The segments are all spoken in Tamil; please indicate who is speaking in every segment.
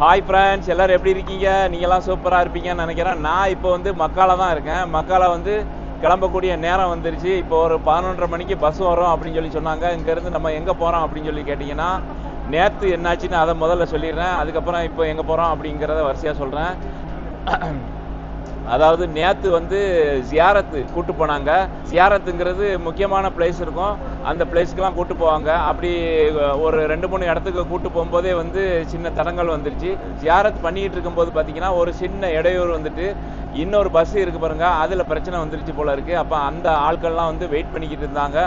Speaker 1: ஹாய் ஃப்ரெண்ட்ஸ் எல்லாரும் எப்படி இருக்கீங்க? நீங்களாம் சூப்பராக இருப்பீங்கன்னு நினைக்கிறேன். நான் இப்போ வந்து மக்கால தான் இருக்கேன். மக்கால வந்து கிளம்பக்கூடிய நேரம் வந்துருச்சு. இப்போ ஒரு பதினொன்றரை மணிக்கு பஸ் வரும் அப்படின்னு சொல்லி சொன்னாங்க. இங்கேருந்து நம்ம எங்கே போகிறோம் அப்படின்னு சொல்லி கேட்டிங்கன்னா நேற்று என்னாச்சுன்னு அதை முதல்ல சொல்லிடுறேன். அதுக்கப்புறம் இப்போ எங்கே போகிறோம் அப்படிங்கிறத வரிசையாக சொல்கிறேன் அதாவது நேற்று வந்து ஜியாரத்து கூட்டு போனாங்க. ஜியாரத்துங்கிறது முக்கியமான பிளேஸ் இருக்கும். அந்த பிளேஸ்க்கெலாம் கூட்டு போவாங்க. அப்படி ஒரு ரெண்டு மூணு இடத்துக்கு கூட்டு போகும்போதே வந்து சின்ன தடங்கள் வந்துருச்சு. ஜியாரத் பண்ணிக்கிட்டு இருக்கும்போது பார்த்தீங்கன்னா ஒரு சின்ன இடையூறு வந்துட்டு இன்னொரு பஸ் இருக்கு பாருங்க அதில் பிரச்சனை வந்துருச்சு போல இருக்கு. அப்போ அந்த ஆட்கள்லாம் வந்து வெயிட் பண்ணிக்கிட்டு இருந்தாங்க.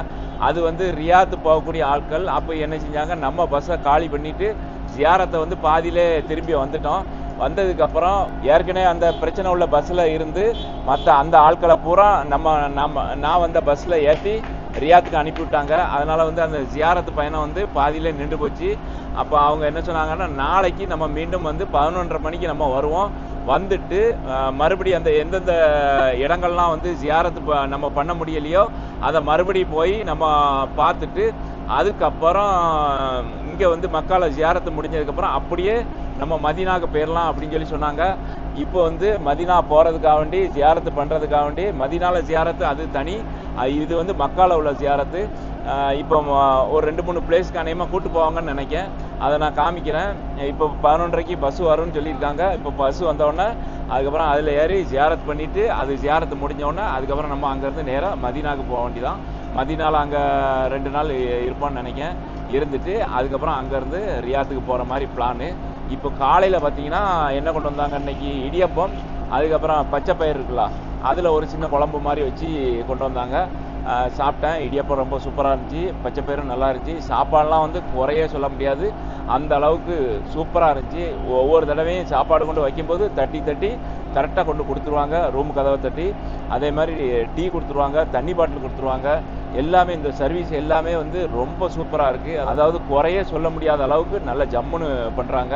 Speaker 1: அது வந்து ரியாத்து போகக்கூடிய ஆட்கள். அப்போ என்ன செஞ்சாங்க நம்ம பஸ்ஸை காலி பண்ணிட்டு ஜியாரத்தை வந்து பாதியிலே திரும்பி வந்துட்டோம். வந்ததுக்கப்புறம் ஏற்கனவே அந்த பிரச்சனை உள்ள பஸ்ஸில் இருந்து மற்ற அந்த ஆட்களை பூரா நம்ம நம்ம நான் வந்த பஸ்ஸில் ஏற்றி ரியாத்துக்கு அனுப்பி விட்டாங்க. அதனால் வந்து அந்த ஜியாரத்து பயணம் வந்து பாதியிலே நின்று போச்சு. அப்போ அவங்க என்ன சொன்னாங்கன்னா நாளைக்கு நம்ம மீண்டும் வந்து பதினொன்றரை மணிக்கு நம்ம வருவோம். வந்துட்டு மறுபடி மறுபடியும் அந்த எந்தெந்த இடங்கள்லாம் வந்து ஜியாரத்து ப- நம்ம பண்ண முடியலையோ அதை மறுபடியும் போய் நம்ம பார்த்துட்டு அதுக்கப்புறம் இங்கே வந்து மக்களை ஜியாரத்து முடிஞ்சதுக்கப்புறம் அப்படியே நம்ம மதீனாக்கு போயிடலாம் அப்படின்னு சொல்லி சொன்னாங்க. இப்போ வந்து மதீனா போகிறதுக்காக வேண்டி ஜியாரத்து பண்ணுறதுக்காக வேண்டி மதினாவில் ஜியாரத்து அது தனி. இது வந்து மக்கால உள்ள ஜியாரத்து. இப்போ ஒரு ரெண்டு மூணு பிளேஸ்க்கு அநேகமாக கூட்டு போவாங்கன்னு நினைக்கிறேன் அதை நான் காமிக்கிறேன். இப்போ பதினொன்றரைக்கு பஸ் வரும்னு சொல்லியிருக்காங்க. இப்போ பஸ் வந்தோடனே அதுக்கப்புறம் அதில் ஏறி ஜியாரத் பண்ணிவிட்டு அது ஜியாரத்து முடிஞ்சோடனே அதுக்கப்புறம் நம்ம அங்கேருந்து நேராக மதினாவுக்கு போக வேண்டியதான் மதினால அங்கே ரெண்டு நாள் இருப்பான்னு இருப்போம்னு நினைக்கிறேன் இருந்துட்டு அதுக்கப்புறம் அங்கேருந்து ரியாத்துக்கு போகிற மாதிரி பிளானு. இப்போ காலையில் பார்த்தீங்கன்னா என்ன கொண்டு வந்தாங்க இன்னைக்கு இடியப்பம் அதுக்கப்புறம் பச்சை பயிர் இருக்குல்ல அதில் ஒரு சின்ன குழம்பு மாதிரி வச்சு கொண்டு வந்தாங்க. சாப்பிட்டேன். இடியப்பம் ரொம்ப சூப்பராக இருந்துச்சு. பச்சை பயிரும் நல்லா இருந்துச்சு. சாப்பாடெலாம் வந்து குறையே சொல்ல முடியாது. அந்த அளவுக்கு சூப்பராக இருந்துச்சு. ஒவ்வொரு தடவையும் சாப்பாடு கொண்டு வைக்கும்போது தட்டி தட்டி கரெக்டாக கொண்டு கொடுத்துருவாங்க. ரூம் கதவை தட்டி. அதே மாதிரி டீ கொடுத்துருவாங்க தண்ணி பாட்டில் கொடுத்துருவாங்க. எல்லாமே இந்த சர்வீஸ் எல்லாமே வந்து ரொம்ப சூப்பராக இருக்குது அதாவது குறையே சொல்ல முடியாத அளவுக்கு நல்ல ஜம்முன்னு பண்ணுறாங்க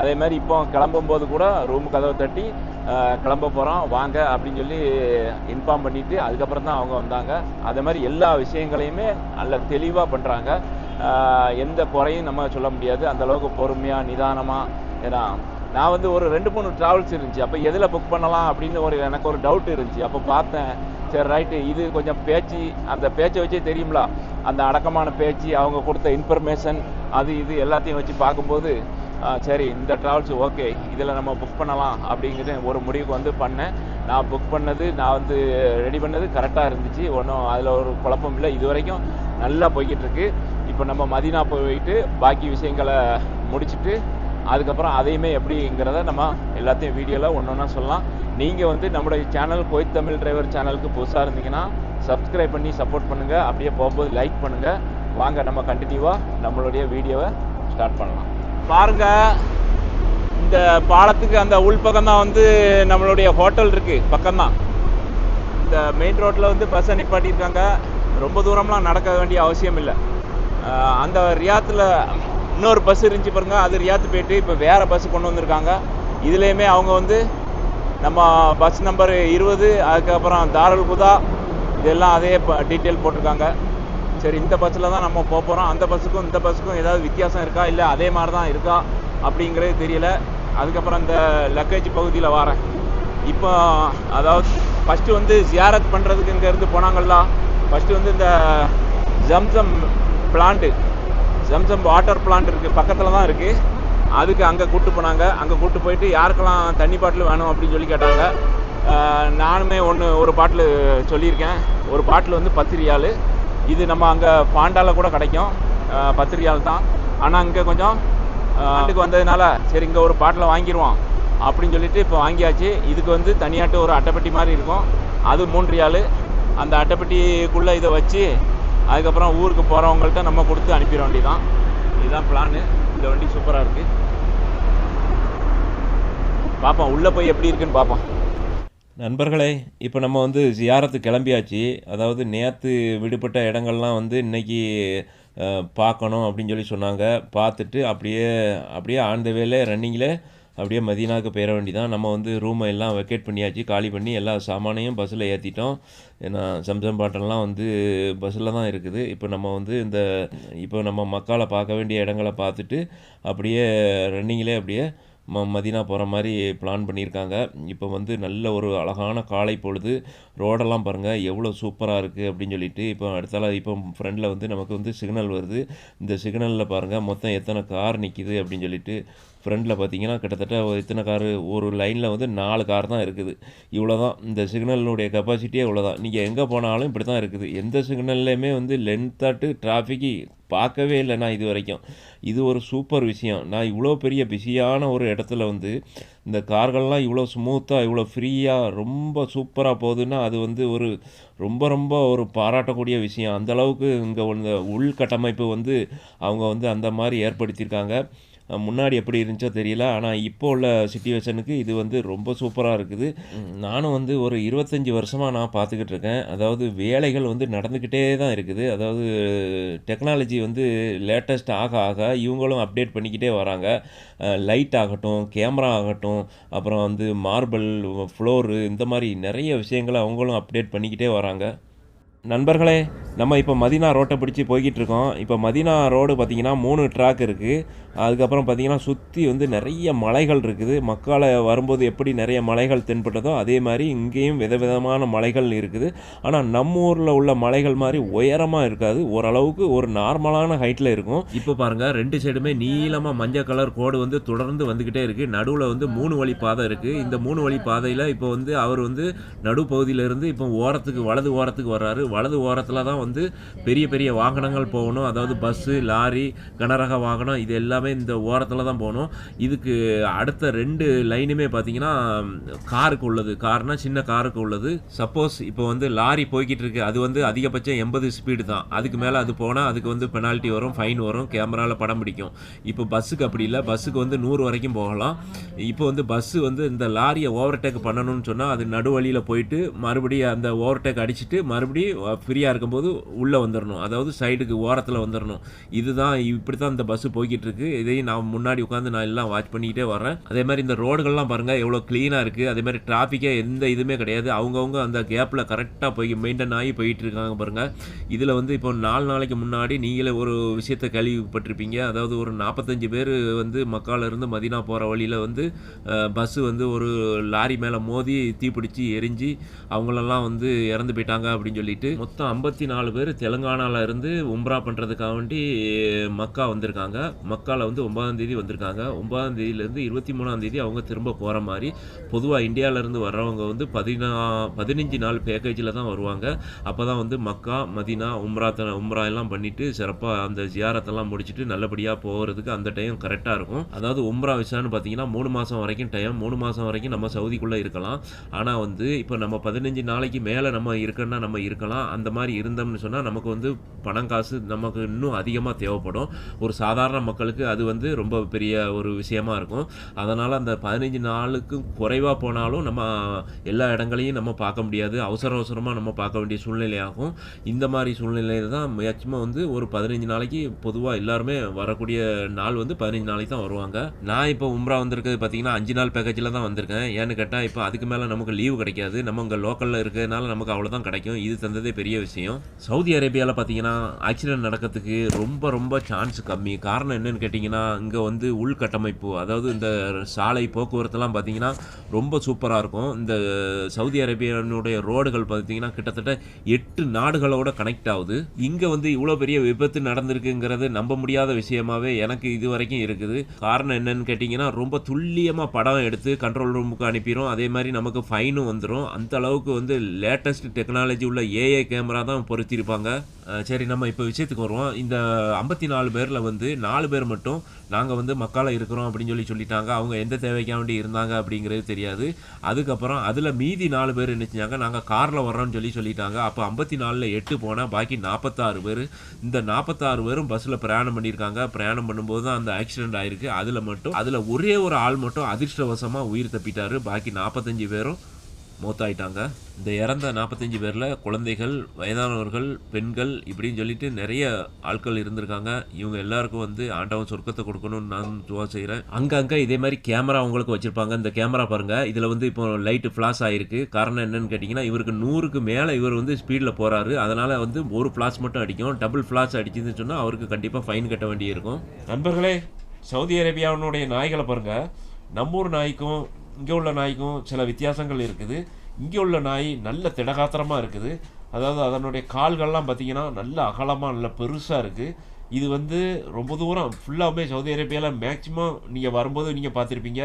Speaker 1: அதே மாதிரி இப்போ கிளம்பும்போது கூட ரூம் கதவை தட்டி கிளம்ப போகிறோம் வாங்க அப்படின்னு சொல்லி இன்ஃபார்ம் பண்ணிவிட்டு அதுக்கப்புறம் தான் அவங்க வந்தாங்க. அதே மாதிரி எல்லா விஷயங்களையுமே நல்ல தெளிவாக பண்ணுறாங்க எந்த குறையும் நம்ம சொல்ல முடியாது. அந்த அளவுக்கு பொறுமையாக நிதானமாக ஏன்னா நான் வந்து ஒரு ரெண்டு மூணு ட்ராவல்ஸ் இருந்துச்சு. அப்போ எதில் புக் பண்ணலாம் அப்படின்னு ஒரு எனக்கு ஒரு டவுட் இருந்துச்சு. அப்போ பார்த்தேன். சரி ரைட்டு இது கொஞ்சம் பேச்சு அந்த பேச்சை வச்சே தெரியும்ல. அந்த அடக்கமான பேச்சு அவங்க கொடுத்த இன்ஃபர்மேஷன் அது இது எல்லாத்தையும் வச்சு பார்க்கும்போது சரி இந்த ட்ராவல்ஸ் ஓகே இதில் நம்ம புக் பண்ணலாம் அப்படிங்கிறது ஒரு முடிவுக்கு வந்து பண்ணேன். நான் புக் பண்ணது நான் வந்து ரெடி பண்ணது கரெக்டாக இருந்துச்சு. ஒன்றும் அதில் ஒரு குழப்பம் இல்லை. இது வரைக்கும் நல்லா போய்கிட்டு இருக்கு. இப்போ நம்ம மதினா போயிட்டு பாக்கி விஷயங்களை முடிச்சுட்டு அதுக்கப்புறம் அதையுமே எப்படிங்கிறத நம்ம எல்லாத்தையும் வீடியோவில் ஒன்று ஒன்றா சொல்லலாம். நீங்கள் வந்து நம்முடைய சேனல் கோய் தமிழ் டிரைவர் சேனலுக்கு புதுசாக இருந்தீங்கன்னா சப்ஸ்கிரைப் பண்ணி சப்போர்ட் பண்ணுங்கள் அப்படியே போகும்போது லைக் பண்ணுங்கள் வாங்க நம்ம கண்டினியூவாக நம்மளுடைய வீடியோவை ஸ்டார்ட் பண்ணலாம். பாருங்கள் இந்த பாலத்துக்கு அந்த உள்பக்கம் தான் வந்து நம்மளுடைய ஹோட்டல் இருக்குது பக்கம்தான் இந்த மெயின் ரோட்டில் வந்து பஸ்ஸை நிப்பாட்டியிருக்காங்க. ரொம்ப தூரம்லாம் நடக்க வேண்டிய அவசியம் இல்லை. அந்த ரியாத்தில் இன்னொரு பஸ் இருந்துச்சு பாருங்க அது ரியாத்து போயிட்டு இப்போ வேறு பஸ் கொண்டு வந்திருக்காங்க. இதுலேயுமே அவங்க வந்து நம்ம பஸ் நம்பர் இருபது அதுக்கப்புறம் தாரல் குதா இதெல்லாம் அதே டீட்டெயில் போட்டிருக்காங்க. சரி இந்த பஸ்ஸில் தான் நம்ம போக போகிறோம் அந்த பஸ்ஸுக்கும் இந்த பஸ்ஸுக்கும் ஏதாவது வித்தியாசம் இருக்கா? இல்லை அதே மாதிரி தான் இருக்கா? அப்படிங்கிறது தெரியல. அதுக்கப்புறம் இந்த லக்கேஜ் பகுதியில் வரேன். இப்போ அதாவது ஃபஸ்ட்டு வந்து ஜியாரத் பண்ணுறதுக்கு இங்கேருந்து போனாங்கல்ல ஃபஸ்ட்டு வந்து இந்த Zamzam plant Zamzam water plant இருக்குது பக்கத்தில் தான் இருக்குது அதுக்கு அங்கே கூட்டு போனாங்க. அங்கே கூப்பிட்டு போயிட்டு யாருக்கெல்லாம் தண்ணி பாட்டில் வேணும் அப்படின்னு சொல்லி கேட்டாங்க. நானுமே ஒன்று ஒரு பாட்டில் சொல்லியிருக்கேன். ஒரு பாட்டில் வந்து பத்து ரியாலு இது நம்ம அங்கே பாண்டால கூட கிடைக்கும். ஆஹ் பத்து ரியால் தான். ஆனால் இங்கே கொஞ்சம் ஆண்டுக்கு வந்ததுனால சரி இங்கே ஒரு பாட்டில் வாங்கிடுவோம் அப்படின்னு சொல்லிட்டு இப்போ வாங்கியாச்சு. இதுக்கு வந்து தனியாட்டு ஒரு அட்டைப்பெட்டி மாதிரி இருக்கும். அது மூன்று ரியாலு அந்த அட்டைப்பெட்டிக்குள்ளே இதை வச்சு அதுக்கப்புறம் ஊருக்கு போகிறவங்கள்ட்ட நம்ம கொடுத்து அனுப்பிட வேண்டியதான் இதுதான் பிளானு இந்த வண்டி சூப்பராக இருக்குது பார்ப்போம் உள்ளே போய் எப்படி இருக்குன்னு பார்ப்போம்
Speaker 2: நண்பர்களே இப்போ நம்ம வந்து ஜியாரத்து கிளம்பியாச்சு. அதாவது நேற்று விடுபட்ட இடங்கள்லாம் வந்து இன்னைக்கு பார்க்கணும் அப்படின்னு சொல்லி சொன்னாங்க. பார்த்துட்டு அப்படியே அப்படியே ஆன் த ரன்னிங்கில் அப்படியே மதீனாவுக்கு போயிட வேண்டிதான். நம்ம வந்து ரூமை எல்லாம் வெக்கேட் பண்ணியாச்சு காலி பண்ணி எல்லா சாமானையும் பஸ்ஸில் ஏற்றிட்டோம் ஏன்னா சம்சம் பாட்டெல்லாம் வந்து பஸ்ஸில் தான் இருக்குது. இப்போ நம்ம வந்து இந்த இப்போ நம்ம மக்களை பார்க்க வேண்டிய இடங்களை பார்த்துட்டு அப்படியே ரன்னிங்கிலே அப்படியே ம மதீனா போகிற மாதிரி பிளான் பண்ணியிருக்காங்க. இப்போ வந்து நல்ல ஒரு அழகான காலை பொழுது ரோடெல்லாம் பாருங்கள் எவ்வளோ சூப்பராக இருக்குது அப்படின்னு சொல்லிட்டு இப்போ அடுத்தால இப்போ ஃப்ரெண்டில் வந்து நமக்கு வந்து சிக்னல் வருது. இந்த சிக்னலில் பாருங்கள் மொத்தம் எத்தனை கார் நிற்கிது அப்படின்னு சொல்லிட்டு ஃப்ரண்டில் பார்த்தீங்கன்னா கிட்டத்தட்ட ஒரு எத்தனை காரு ஒரு லைனில் வந்து நாலு கார் தான் இருக்குது. இவ்வளோ தான் இந்த சிக்னலினுடைய கெப்பாசிட்டியே இவ்வளோ தான் நீங்கள் எங்கே போனாலும் இப்படி தான் இருக்குது. எந்த சிக்னல்லையுமே வந்து லென்த்தாட்டு டிராஃபிக்கு பார்க்கவே இல்லை நான் இது வரைக்கும். இது ஒரு சூப்பர் விஷயம். நான் இவ்வளோ பெரிய பிஸியான ஒரு இடத்துல வந்து இந்த கார்கள்லாம் இவ்வளோ ஸ்மூத்தாக இவ்வளோ ஃப்ரீயாக ரொம்ப சூப்பராக போகுதுன்னா அது வந்து ஒரு ரொம்ப ரொம்ப ஒரு பாராட்டக்கூடிய விஷயம். அந்தளவுக்கு இங்கே இந்த உள்கட்டமைப்பு வந்து அவங்க வந்து அந்த மாதிரி ஏற்படுத்தியிருக்காங்க. முன்னாடி எப்படி இருந்துச்சோ தெரியல. ஆனால் இப்போ உள்ள சுச்சுவேஷனுக்கு இது வந்து ரொம்ப சூப்பராக இருக்குது. நானும் வந்து ஒரு இருபத்தஞ்சி வருஷமாக நான் பார்த்துக்கிட்டு இருக்கேன். அதாவது வேலைகள் வந்து நடந்துக்கிட்டே தான் இருக்குது. அதாவது டெக்னாலஜி வந்து லேட்டஸ்ட் ஆக ஆக இவங்களும் அப்டேட் பண்ணிக்கிட்டே வராங்க. லைட் ஆகட்டும் கேமரா ஆகட்டும் அப்புறம் வந்து மார்பிள் ஃப்ளோரு இந்த மாதிரி நிறைய விஷயங்களை அவங்களும் அப்டேட் பண்ணிக்கிட்டே வராங்க. நண்பர்களே நம்ம இப்போ மதினா ரோட்டை பிடிச்சி போய்கிட்டு இருக்கோம். இப்போ மதினா ரோடு பார்த்தீங்கன்னா மூணு ட்ராக் இருக்குது அதுக்கப்புறம் பார்த்திங்கன்னா சுற்றி வந்து நிறைய மலைகள் இருக்குது. மக்களை வரும்போது எப்படி நிறைய மலைகள் தென்பட்டதோ அதே மாதிரி இங்கேயும் விதவிதமான மலைகள் இருக்குது. ஆனால் நம்ம ஊரில் உள்ள மலைகள் மாதிரி உயரமாக இருக்காது. ஓரளவுக்கு ஒரு நார்மலான ஹைட்டில் இருக்கும். இப்போ பாருங்கள் ரெண்டு சைடுமே நீளமாக மஞ்சள் கலர் கோடு வந்து தொடர்ந்து வந்துக்கிட்டே இருக்குது நடுவில் வந்து மூணு வழி பாதை இருக்குது இந்த மூணு வழி பாதையில் இப்போ வந்து அவர் வந்து நடுப்பகுதியிலேருந்து இப்போ ஓரத்துக்கு வலது ஓரத்துக்கு வர்றாரு. வலது ஓரத்தில் தான் வந்து பெரிய பெரிய வாகனங்கள் போகணும். அதாவது பஸ்ஸு லாரி கனரக வாகனம் இது எல்லாமே இந்த ஓரத்தில் தான் போகணும். இதுக்கு அடுத்த ரெண்டு லைனுமே பார்த்தீங்கன்னா காருக்கு உள்ளது. கார்னால் சின்ன காருக்கு உள்ளது. சப்போஸ் இப்போ வந்து லாரி போய்கிட்டு இருக்கு. அது வந்து அதிகபட்சம் எண்பது ஸ்பீடு தான். அதுக்கு மேலே அது போனால் அதுக்கு வந்து பெனால்ட்டி வரும் ஃபைன் வரும் கேமராவில் படம் பிடிக்கும். இப்போ பஸ்ஸுக்கு அப்படி இல்லை. பஸ்ஸுக்கு வந்து நூறு வரைக்கும் போகலாம். இப்போ வந்து பஸ்ஸு வந்து இந்த லாரியை ஓவர்டேக் பண்ணணும்னு சொன்னால் அது நடுவழியில் போயிட்டு மறுபடியும் அந்த ஓவர்டேக் அடிச்சுட்டு மறுபடியும் ஃப்ரீயாக இருக்கும்போது உள்ளே வந்துடணும் அதாவது சைடுக்கு ஓரத்தில் வந்துடணும் இதுதான் இப்படி தான் இந்த பஸ்ஸு போய்கிட்டு இருக்கு இதையும் நான் முன்னாடி உட்காந்து நான் எல்லாம் வாட்ச் பண்ணிக்கிட்டே வரேன் அதே மாதிரி இந்த ரோடுகள்லாம் பாருங்கள் எவ்வளோ க்ளீனாக இருக்குது அதே மாதிரி டிராஃபிக்கே எந்த இதுவுமே கிடையாது. அவங்கவுங்க அந்த கேப்பில் கரெக்டாக போய் மெயின்டைன் ஆகி போயிட்டு இருக்காங்க பாருங்கள் இதில் வந்து இப்போ நாலு நாளைக்கு முன்னாடி நீங்களே ஒரு விஷயத்தை கேள்விப்பட்டிருப்பீங்க. அதாவது ஒரு நாற்பத்தஞ்சு பேர் வந்து மக்காலிருந்து மதினா போகிற வழியில் வந்து பஸ்ஸு வந்து ஒரு லாரி மேலே மோதி தீப்பிடிச்சு எரிஞ்சு அவங்களெல்லாம் வந்து இறந்து போயிட்டாங்க அப்படின்னு சொல்லிட்டு மொத்தம் ஐம்பத்தி நாலு பேர் தெலுங்கானால இருந்து உம்ரா பண்ணுறதுக்காக வேண்டி மக்கா வந்திருக்காங்க. மக்கால வந்து ஒன்பதாம் தேதி வந்திருக்காங்க. ஒன்பதாம் தேதியிலேருந்து இருபத்தி மூணாம் தேதி அவங்க திரும்ப போகிற மாதிரி பொதுவாக இந்தியாவிலேருந்து வர்றவங்க வந்து பதினா பதினஞ்சு நாள் பேக்கேஜில் தான் வருவாங்க. அப்போ தான் வந்து மக்கா மதினா உம்ரா த உம்ரா எல்லாம் பண்ணிவிட்டு சிறப்பாக அந்த ஜியாரத்தெல்லாம் முடிச்சுட்டு நல்லபடியாக போகிறதுக்கு அந்த டைம் கரெக்டாக இருக்கும். அதாவது உம்ரா விசான்னு பார்த்தீங்கன்னா மூணு மாதம் வரைக்கும் டைம் மூணு மாதம் வரைக்கும் நம்ம சவுதிக்குள்ளே இருக்கலாம். ஆனால் வந்து இப்போ நம்ம பதினஞ்சு நாளைக்கு மேலே நம்ம இருக்கன்னா நம்ம இருக்கலாம். அந்த மாதிரி இருந்தோம்னு சொன்னால் நமக்கு வந்து பணம் காசு நமக்கு இன்னும் அதிகமாக தேவைப்படும். ஒரு சாதாரண மக்களுக்கு அது வந்து ரொம்ப பெரிய ஒரு விஷயமா இருக்கும். அதனால் அந்த பதினஞ்சு நாளுக்கு குறைவாக போனாலும் நம்ம எல்லா இடங்களையும் நம்ம பார்க்க முடியாது. அவசர அவசரமாக நம்ம பார்க்க வேண்டிய சூழ்நிலையாகும் இந்த மாதிரி சூழ்நிலையில் தான் மேக்சிமம் வந்து ஒரு பதினஞ்சு நாளைக்கு பொதுவாக எல்லாருமே வரக்கூடிய நாள் வந்து பதினஞ்சு நாளைக்கு தான் வருவாங்க. நான் இப்போ உம்ரா வந்திருக்கிறது பார்த்தீங்கன்னா அஞ்சு நாள் பேக்கேஜில் தான் வந்திருக்கேன். ஏன்னு கேட்டால் இப்போ அதுக்கு மேலே நமக்கு லீவு கிடைக்காது. நம்ம இங்கே லோக்கலில் இருக்கிறதுனால நமக்கு அவ்வளோதான் கிடைக்கும். இது தந்தது பெரிய விஷயம். சவுதி அரேபியாவில் பார்த்தீங்கன்னா ஆக்சிடென்ட் நடக்கிறதுக்கு ரொம்ப ரொம்ப சான்ஸ் கம்மி. காரணம் என்னென்னு கேட்டிங்கன்னா இங்கே வந்து உள்கட்டமைப்பு அதாவது இந்த சாலை போக்குவரத்துலாம் பார்த்தீங்கன்னா ரொம்ப சூப்பராக இருக்கும். இந்த சவுதி அரேபியானுடைய ரோடுகள் பார்த்தீங்கன்னா கிட்டத்தட்ட எட்டு நாடுகளோட கனெக்ட் ஆகுது. இங்கே வந்து இவ்வளோ பெரிய விபத்து நடந்திருக்குங்கிறது நம்ப முடியாத விஷயமாவே எனக்கு இது வரைக்கும் இருக்குது. காரணம் என்னன்னு கேட்டிங்கன்னா ரொம்ப துல்லியமாக படம் எடுத்து கண்ட்ரோல் ரூமுக்கு அனுப்பிடும் அதே மாதிரி நமக்கு ஃபைனும் வந்துடும் அந்த அளவுக்கு வந்து லேட்டஸ்ட் டெக்னாலஜி உள்ள ஏஐ கேமரா தான் பொருத்தியிருப்பாங்க. சரி நம்ம இப்போ விஷயத்துக்கு வருவோம். இந்த ஐம்பத்தி நாலு பேரில் வந்து நாலு பேர் மட்டும் நாங்கள் வந்து மக்கால இருக்கிறோம் அப்படின்னு சொல்லி சொல்லிட்டாங்க. அவங்க எந்த தேவைக்காக வேண்டி இருந்தாங்க அப்படிங்கிறது தெரியாது. அதுக்கப்புறம் அதில் மீதி நாலு பேர் என்ன செஞ்சாங்க? நாங்கள் காரில் வர்றோம்னு சொல்லி சொல்லிட்டாங்க. அப்போ ஐம்பத்தி நாலில் எட்டு போனால் பாக்கி நாற்பத்தாறு பேர். இந்த நாற்பத்தாறு பேரும் பஸ்ஸில் பிரயாணம் பண்ணியிருக்காங்க. பிரயாணம் பண்ணும்போது தான் அந்த ஆக்சிடென்ட் ஆயிருக்கு. அதில் மட்டும் அதில் ஒரே ஒரு ஆள் மட்டும் அதிர்ஷ்டவசமாக உயிர் தப்பிட்டார். பாக்கி நாற்பத்தஞ்சு பேரும் மூத்தாயிட்டாங்க. இந்த இறந்த நாற்பத்தஞ்சு பேரில் குழந்தைகள் வயதானவர்கள் பெண்கள் இப்படின்னு சொல்லிட்டு நிறைய ஆட்கள் இருந்திருக்காங்க. இவங்க எல்லாருக்கும் வந்து ஆண்டவன் சொர்க்கத்தை கொடுக்கணும்னு நான் துவா செய்கிறேன் அங்கங்கே இதே மாதிரி கேமரா அவங்களுக்கு வச்சுருப்பாங்க. இந்த கேமரா பாருங்கள் இதில் வந்து இப்போ லைட்டு ஃப்ளாஷ் ஆகிருக்கு காரணம் என்னன்னு கேட்டிங்கன்னா இவருக்கு நூறுக்கு மேலே இவர் வந்து ஸ்பீடில் போகிறாரு அதனால் வந்து ஒரு ஃப்ளாஷ் மட்டும் அடிக்கும். டபுள் ஃப்ளாஷ் அடிச்சுன்னு சொன்னால் அவருக்கு கண்டிப்பாக ஃபைன் கட்ட வேண்டியிருக்கும். நண்பர்களே சவுதி அரேபியாவினுடைய நாய்களை பாருங்கள் நம்ம ஊர் நாய்க்கும் இங்கே உள்ள நாய்க்கும் சில வித்தியாசங்கள் இருக்குது. இங்கே உள்ள நாய் நல்ல திடகாத்திரமாக இருக்குது. அதாவது அதனுடைய கால்கள்லாம் பார்த்தீங்கன்னா நல்ல அகலமாக நல்ல பெருசாக இருக்குது இது வந்து ரொம்ப தூரம் ஃபுல்லாகவே சவுதி அரேபியாவில் மேக்ஸிமம் நீங்கள் வரும்போது நீங்கள் பார்த்துருப்பீங்க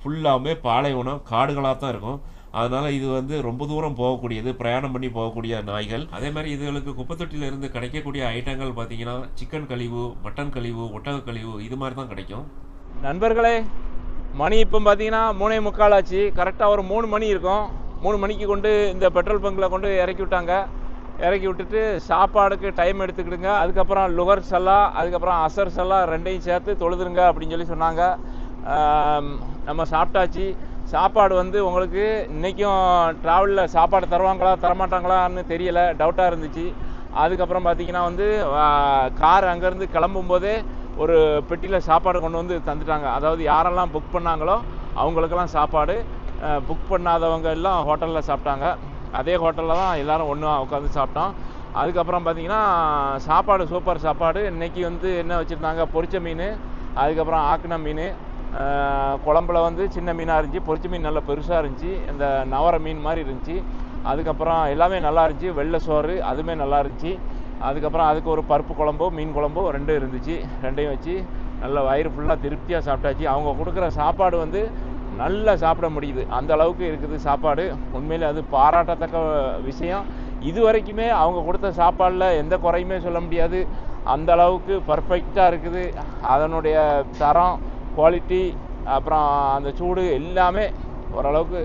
Speaker 2: ஃபுல்லாகவே பாலைவனம் காடுகளாக தான் இருக்கும். அதனால் இது வந்து ரொம்ப தூரம் போகக்கூடியது பிரயாணம் பண்ணி போகக்கூடிய நாய்கள். அதே மாதிரி இதுகளுக்கு குப்பத்தொட்டியில இருந்து கிடைக்கக்கூடிய ஐட்டங்கள் பார்த்தீங்கன்னா சிக்கன் கழிவு மட்டன் கழிவு ஒட்டக கழிவு இது மாதிரி தான் கிடைக்கும்.
Speaker 1: நண்பர்களே மணி இப்போ பார்த்தீங்கன்னா மூணே முக்கால் ஆச்சு. கரெக்டாக ஒரு மூணு மணி இருக்கும். மூணு மணிக்கு கொண்டு இந்த பெட்ரோல் பங்கில் கொண்டு இறக்கி விட்டாங்க. இறக்கி விட்டுட்டு சாப்பாடுக்கு டைம் எடுத்துக்கிடுங்க. அதுக்கப்புறம் லுகர் சல்லா அதுக்கப்புறம் அசர் சல்லா ரெண்டையும் சேர்த்து தொழுதுருங்க அப்படின்னு சொல்லி சொன்னாங்க. நம்ம சாப்பிட்டாச்சு. சாப்பாடு வந்து உங்களுக்கு இன்றைக்கும் ட்ராவலில் சாப்பாடு தருவாங்களா தரமாட்டாங்களான்னு தெரியல. டவுட்டாக இருந்துச்சு. அதுக்கப்புறம் பார்த்தீங்கன்னா வந்து கார் அங்கேருந்து கிளம்பும் போதே ஒரு பெட்டியில் சாப்பாடு கொண்டு வந்து தந்துட்டாங்க. அதாவது யாரெல்லாம் புக் பண்ணாங்களோ அவங்களுக்கெல்லாம் சாப்பாடு. புக் பண்ணாதவங்க எல்லாம் ஹோட்டலில் சாப்பிட்டாங்க. அதே ஹோட்டலில் தான் எல்லோரும் ஒன்றா உட்காந்து சாப்பிட்டோம். அதுக்கப்புறம் பார்த்தீங்கன்னா சாப்பாடு சூப்பர் சாப்பாடு. இன்னைக்கு வந்து என்ன வச்சுருந்தாங்க? பொரிச்ச மீன் அதுக்கப்புறம் ஆக்கின மீன் குழம்புல வந்து சின்ன மீனாக இருந்துச்சு. பொரிச்ச மீன் நல்லா பெருசாக இருந்துச்சு. இந்த நவர மீன் மாதிரி இருந்துச்சு. அதுக்கப்புறம் எல்லாமே நல்லா இருந்துச்சு. வெள்ளை சோறு அதுவுமே நல்லா இருந்துச்சு. அதுக்கப்புறம் அதுக்கு ஒரு பருப்பு குழம்போ மீன் குழம்போ ரெண்டும் இருந்துச்சு. ரெண்டையும் வச்சு நல்ல வயிறு ஃபுல்லாக திருப்தியாக சாப்பிட்டாச்சு. அவங்க கொடுக்குற சாப்பாடு வந்து நல்லா சாப்பிட முடியுது. அந்த அளவுக்கு இருக்குது சாப்பாடு. உண்மையிலே அது பாராட்டத்தக்க விஷயம். இது வரைக்குமே அவங்க கொடுத்த சாப்பாடில் எந்த குறையுமே சொல்ல முடியாது. அந்த அளவுக்கு பர்ஃபெக்டாக இருக்குது. அதனுடைய தரம் குவாலிட்டி அப்புறம் அந்த சூடு எல்லாமே ஓரளவுக்கு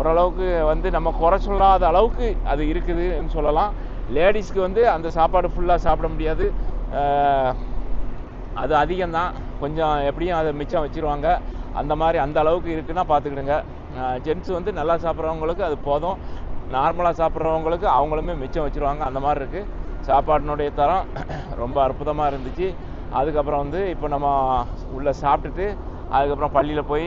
Speaker 1: ஓரளவுக்கு வந்து நம்ம குறை சொல்லாத அளவுக்கு அது இருக்குதுன்னு சொல்லலாம். லேடிஸ்க்கு வந்து அந்த சாப்பாடு ஃபுல்லாக சாப்பிட முடியாது. அது அதிகம்தான். கொஞ்சம் எப்படியும் அதை மிச்சம் வச்சிருவாங்க. அந்த மாதிரி அந்த அளவுக்கு இருக்குன்னா பார்த்துக்கிடுங்க. ஜென்ஸ் வந்து நல்லா சாப்பிட்றவங்களுக்கு அது போதும். நார்மலாக சாப்பிட்றவங்களுக்கு அவங்களுமே மிச்சம் வச்சுருவாங்க. அந்த மாதிரி இருக்குது சாப்பாட்டினுடைய தரம் ரொம்ப அற்புதமாக இருந்துச்சு. அதுக்கப்புறம் வந்து இப்போ நம்ம உள்ளே சாப்பிட்டுட்டு அதுக்கப்புறம் பள்ளியில் போய்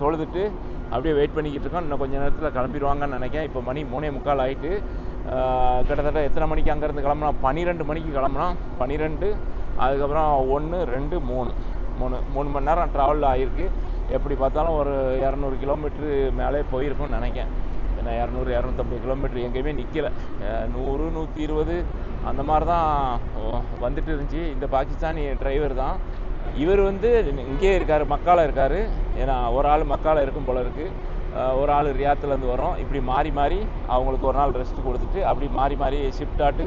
Speaker 1: தொழுதுட்டு அப்படியே வெயிட் பண்ணிக்கிட்டு இருக்கோம். இன்னும் கொஞ்சம் நேரத்தில் கிளம்பிடுவாங்கன்னு நினைக்கிறேன். இப்போ மணி மூணே முக்கால் ஆயிட்டு. கிட்டத்தட்ட எத்தனை மணிக்கு அங்கேருந்து கிளம்புனா? பன்னிரெண்டு மணிக்கு கிளம்புனா பன்னிரெண்டு அதுக்கப்புறம் ஒன்று ரெண்டு மூணு. மூணு மூணு மணி நேரம் ட்ராவல் ஆகிருக்கு எப்படி பார்த்தாலும் ஒரு இரநூறு கிலோமீட்ரு மேலே போயிருக்கும்னு நினைக்கேன் ஏன்னா இரநூறு இரநூத்தம்பது கிலோமீட்ரு எங்கேயுமே நிற்கலை நூறு நூற்றி இருபது அந்த மாதிரி தான் வந்துட்டு இருந்துச்சு. இந்த பாகிஸ்தானி டிரைவர் தான். இவர் வந்து இங்கேயே இருக்கார் மக்கால இருக்கார். ஏன்னா ஒரு ஆள் மக்கால இருக்கும் போல இருக்குது ஒரு ஆள் ரியாத்துலேருந்து வரோம் இப்படி மாறி மாறி அவங்களுக்கு ஒரு நாள் ரெஸ்ட் கொடுத்துட்டு அப்படி மாறி மாறி ஷிஃப்ட் ஆட்டு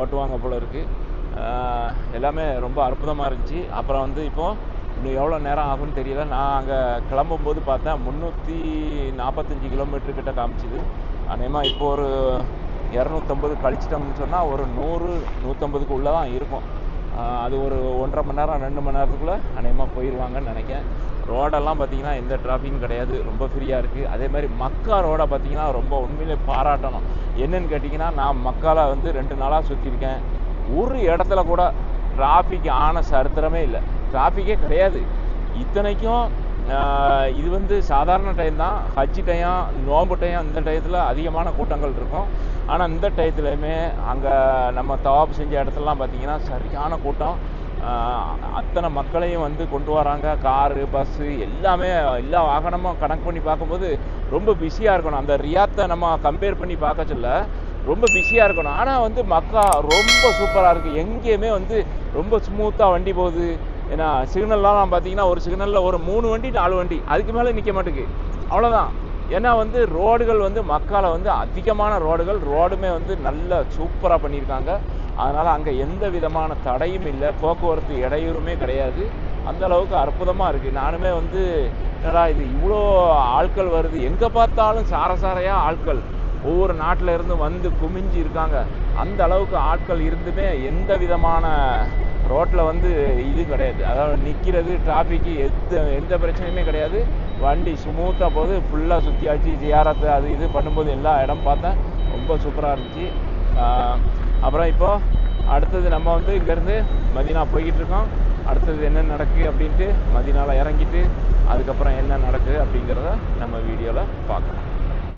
Speaker 1: ஓட்டுவாங்க போல இருக்குது எல்லாமே ரொம்ப அற்புதமாக இருந்துச்சு. அப்புறம் வந்து இப்போது இன்னும் எவ்வளோ நேரம் ஆகும்னு தெரியல. நான் அங்கே கிளம்பும்போது பார்த்தேன் முந்நூற்றி நாற்பத்தஞ்சு கிலோமீட்டர் கிட்ட காமிச்சிது. அநேகமாக இப்போ ஒரு இரநூத்தம்பது கழிச்சிட்டோம்னு சொன்னால் ஒரு நூறு நூற்றம்பதுக்கு உள்ளே தான் இருக்கும் அது ஒரு ஒன்றரை மணி நேரம் ரெண்டு மணி நேரத்துக்குள்ளே அநேகமாக போயிடுவாங்கன்னு நினைக்கிறேன். ரோடெல்லாம் பார்த்தீங்கன்னா எந்த டிராஃபிக்கும் கிடையாது. ரொம்ப ஃப்ரீயாக இருக்குது அதே மாதிரி மக்கா ரோடை பார்த்தீங்கன்னா ரொம்ப உண்மையிலே பாராட்டணும். என்னன்னு கேட்டிங்கன்னா நான் மக்கால வந்து ரெண்டு நாளாக சுற்றிருக்கேன் ஒரு இடத்துல கூட டிராஃபிக் ஆன சரித்திரமே இல்லை. டிராஃபிக்கே கிடையாது. இத்தனைக்கும் இது வந்து சாதாரண டைம் தான். ஹஜ்ஜி டைம் நோம்பு டைம் இந்த டயத்தில் அதிகமான கூட்டங்கள் இருக்கும். ஆனால் இந்த டயத்துலையுமே அங்கே நம்ம தவாப் செஞ்ச இடத்துலலாம் பார்த்தீங்கன்னா சரியான கூட்டம். அத்தனை மக்களையும் வந்து கொண்டு வராங்க. காரு பஸ்ஸு எல்லாமே எல்லா வாகனமும் கணக்கு பண்ணி பார்க்கும்போது ரொம்ப பிஸியாக இருக்கணும். அந்த ரியாத்தை நம்ம கம்பேர் பண்ணி பார்க்க சொல்ல ரொம்ப பிஸியாக இருக்கணும். ஆனால் வந்து மக்கா ரொம்ப சூப்பராக இருக்குது எங்கேயுமே வந்து ரொம்ப ஸ்மூத்தாக வண்டி போகுது. ஏன்னா சிக்னல்லாம் பார்த்தீங்கன்னா ஒரு சிக்னலில் ஒரு மூணு வண்டி நாலு வண்டி. அதுக்கு மேலே நிற்க மாட்டேங்குது. அவ்வளோதான் ஏன்னா வந்து ரோடுகள் வந்து மக்கால வந்து அதிகமான ரோடுகள் ரோடுமே வந்து நல்ல சூப்பராக பண்ணியிருக்காங்க. அதனால் அங்கே எந்த விதமான தடையும் இல்லை. போக்குவரத்து இடையூறுமே கிடையாது. அந்த அளவுக்கு அற்புதமாக இருக்குது நானுமே வந்து என்னடா இது இவ்வளோ ஆட்கள் வருது. எங்கே பார்த்தாலும் சாரசாரையாக ஆட்கள். ஒவ்வொரு நாட்டில் இருந்து வந்து குமிஞ்சு இருக்காங்க. அந்த அளவுக்கு ஆட்கள் இருந்துமே எந்த விதமான ரோட்டில் வந்து இது கிடையாது. அதாவது நிற்கிறது டிராஃபிக்கு எந்த எந்த பிரச்சனையுமே கிடையாது. வண்டி ஸ்மூத்தாக போது ஃபுல்லாக சுற்றியாச்சு ஜியாரத்து அது இது பண்ணும்போது எல்லா இடம் பார்த்தேன். ரொம்ப சூப்பராக இருந்துச்சு. அப்புறம் இப்போ அடுத்தது நம்ம வந்து இங்கேருந்து மதினா போய்கிட்டு இருக்கோம் அடுத்தது என்ன நடக்குது அப்படின்ட்டு மதினாவில் இறங்கிட்டு அதுக்கப்புறம் என்ன நடக்குது அப்படிங்கிறத நம்ம வீடியோவில் பார்க்கலாம்.